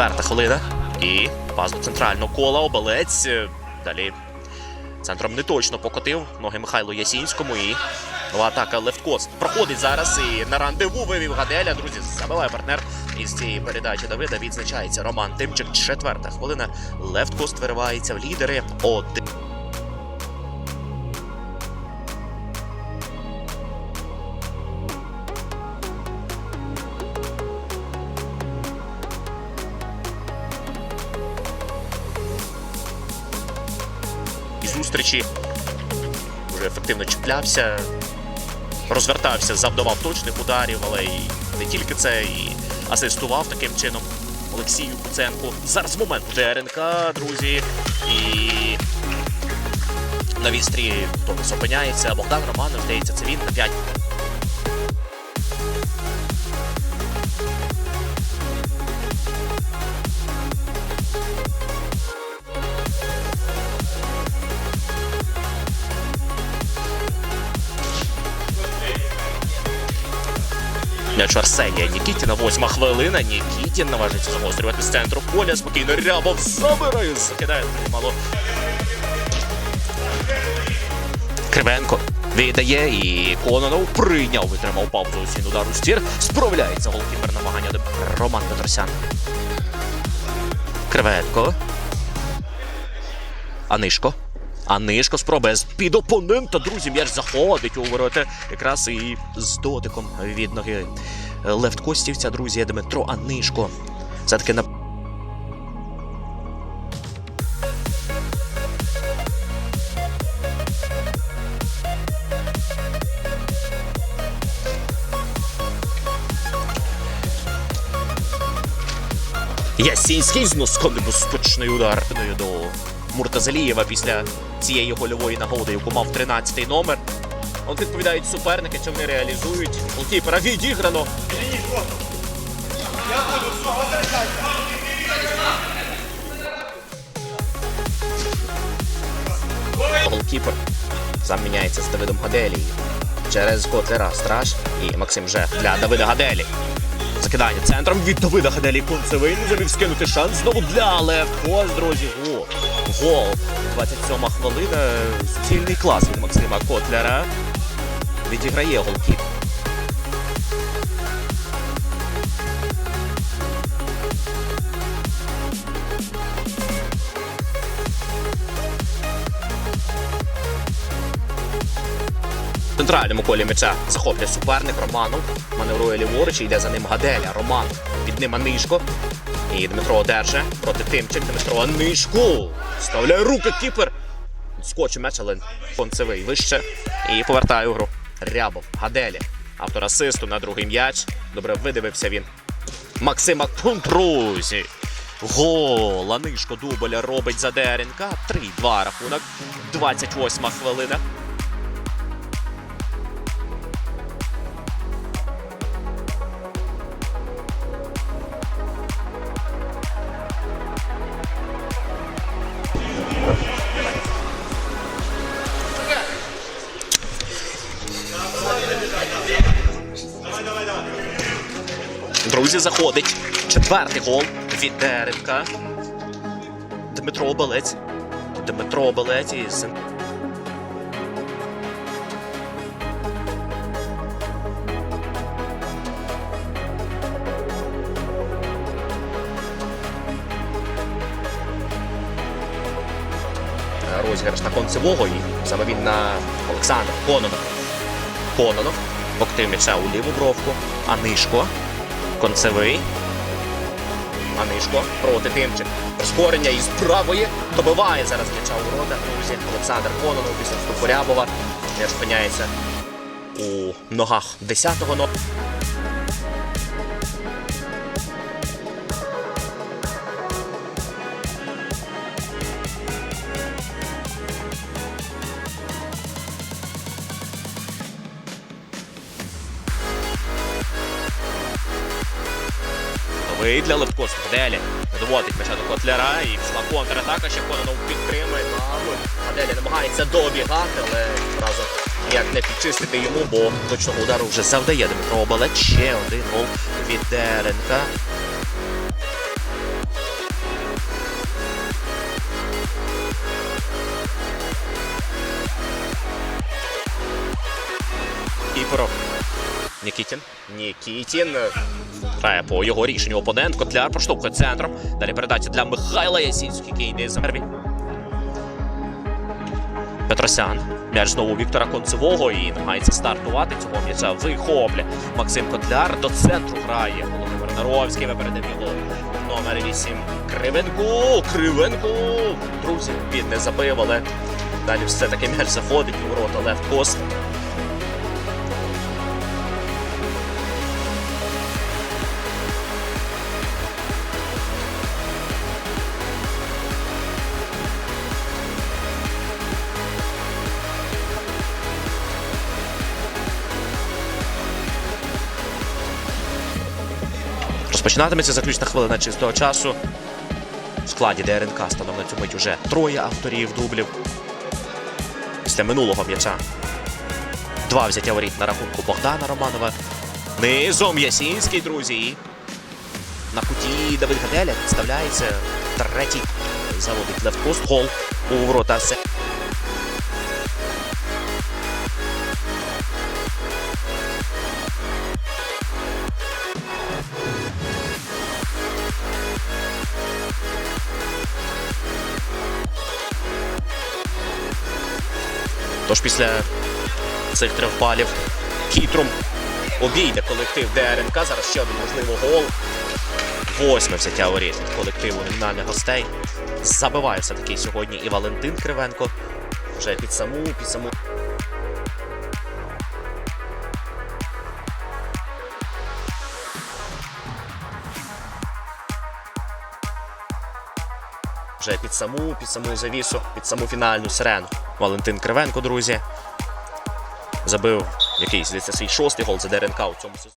Четверта хвилина. І пас до центрального кола. Обелець. Е, Далі центром не точно покотив. Ноги Михайлу Ясінському. І нова атака лефткост. Проходить зараз і на рандеву вивів Гаделя. Друзі, забиває партнер із цієї передачі Давида. Відзначається Роман Тимчик. Четверта хвилина. Лефткост виривається в лідери. Один. І зустрічі. Вже ефективно чіплявся, розвертався, завдавав точних ударів, але і не тільки це, і асистував таким чином Олексію Куценку. Зараз момент у ДРНК, друзі. І на вістрі Томас опиняється. Богдан Романов, здається, це він на 5. М'яч Арсенія Нікітіна, восьма хвилина. Нікітін наважиться загострювати з центру поля. Спокійно Рябов забирає, закидає мало. Кривенко віддає і Кононов прийняв, витримав паузу усін удару стір. Справляється голкіпер намагання до Роман Петросян. Кривенко. Анишко. Анишко спробує з-під опонента. Друзі, м'яч заходить у ворота. Якраз і з дотиком від ноги лефткостівця, друзі, Дмитро Анишко. Все-таки на. Ясінський з носком небезпечний удар до Муртазалієва після цієї гольової нагоди, яку мав 13-й номер. От відповідають суперники, чи вони реалізують. Голкіпера відіграно. Голкіпер сам міняється з Давидом Гаделі. Через Котлера Страж і Максим Жех для Давида Гаделі. Закидання центром від Давида Кунцевий не заміг скинути шанс знову для Левко, друзі. Гол. Гол. 27 хвилина. Суцільний клас від Максима Котляра. Відіграє голкіп. В центральному колі м'яча захоплює суперник Романов. Маневрує ліворуч і йде за ним Гаделя. Роман під ним Анишко. І Дмитро одержи проти Тимчик. Дмитро Анишко. Вставляє руки кіпер. Скоче м'яч, але концевий вище. І повертає у гру. Рябов. Гаделі. Автор асисту на другий м'яч. Добре видивився він. Максима Кунтрузі. Гол. Анишко дубля робить за ДРНК. 3-2 рахунок. 28 хвилина. Друзі, заходить. Четвертий гол від Деренка. Дмитро Обелець. Дмитро Обелець із. Розіграш на концевого і саме він на Олександра Кононов. Кононов. М'яча у ліву бровку. Анишко. Концевий. Анишко проти Тимчик. Прискорення із правої. Добиває зараз м'яча у рота. Друзі, Олександр Кононов після Стопорябова не опиняється у ногах 10-го номера. Новий для Левко Аделі. Доводить м'яча до Котляра і пішла контратака, ще Кононов підтримує. Аделі намагається добігати, але разом як не підчистити йому, бо точного удару вже завдає Дмитро Обалет. Ще один гол від Деренка. Нікітін. Нікітін. Грає по його рішенню опонент. Котляр проштовхує центром. Далі передача для Михайла Ясінського, який йде за. Петросян. М'яч знову Віктора Концевого і намагається стартувати. Цього м'яча вихоплює. Максим Котляр до центру грає. Володимир Наровський випередив його. Номер 8. Кривенко. Кривенко. Друзі, він не забив, але далі все-таки м'яч заходить у ворота лефт пост. Розпочинатиметься заключна хвилина чистого часу. В складі ДРНК станом на цю мить уже троє авторів дублів. Після минулого м'яча. Два взяття воріт на рахунку Богдана Романова. Низом Ясінський, друзі. На куті Давид Гаделя підставляється третій. Заводить левткост гол у ворота. Тож після цих трьох балів хитром обійде колектив ДРНК. Зараз ще один можливо гол. Восьме взяття воріт від колективу номінальних гостей. Забиває все-таки сьогодні і Валентин Кривенко. Вже під саму, під саму. Вже під саму, під саму завісу, під саму фінальну сирену. Валентин Кривенко, друзі. Забив якийсь здається, свій шостий гол за ДРНК у цьому сезоні.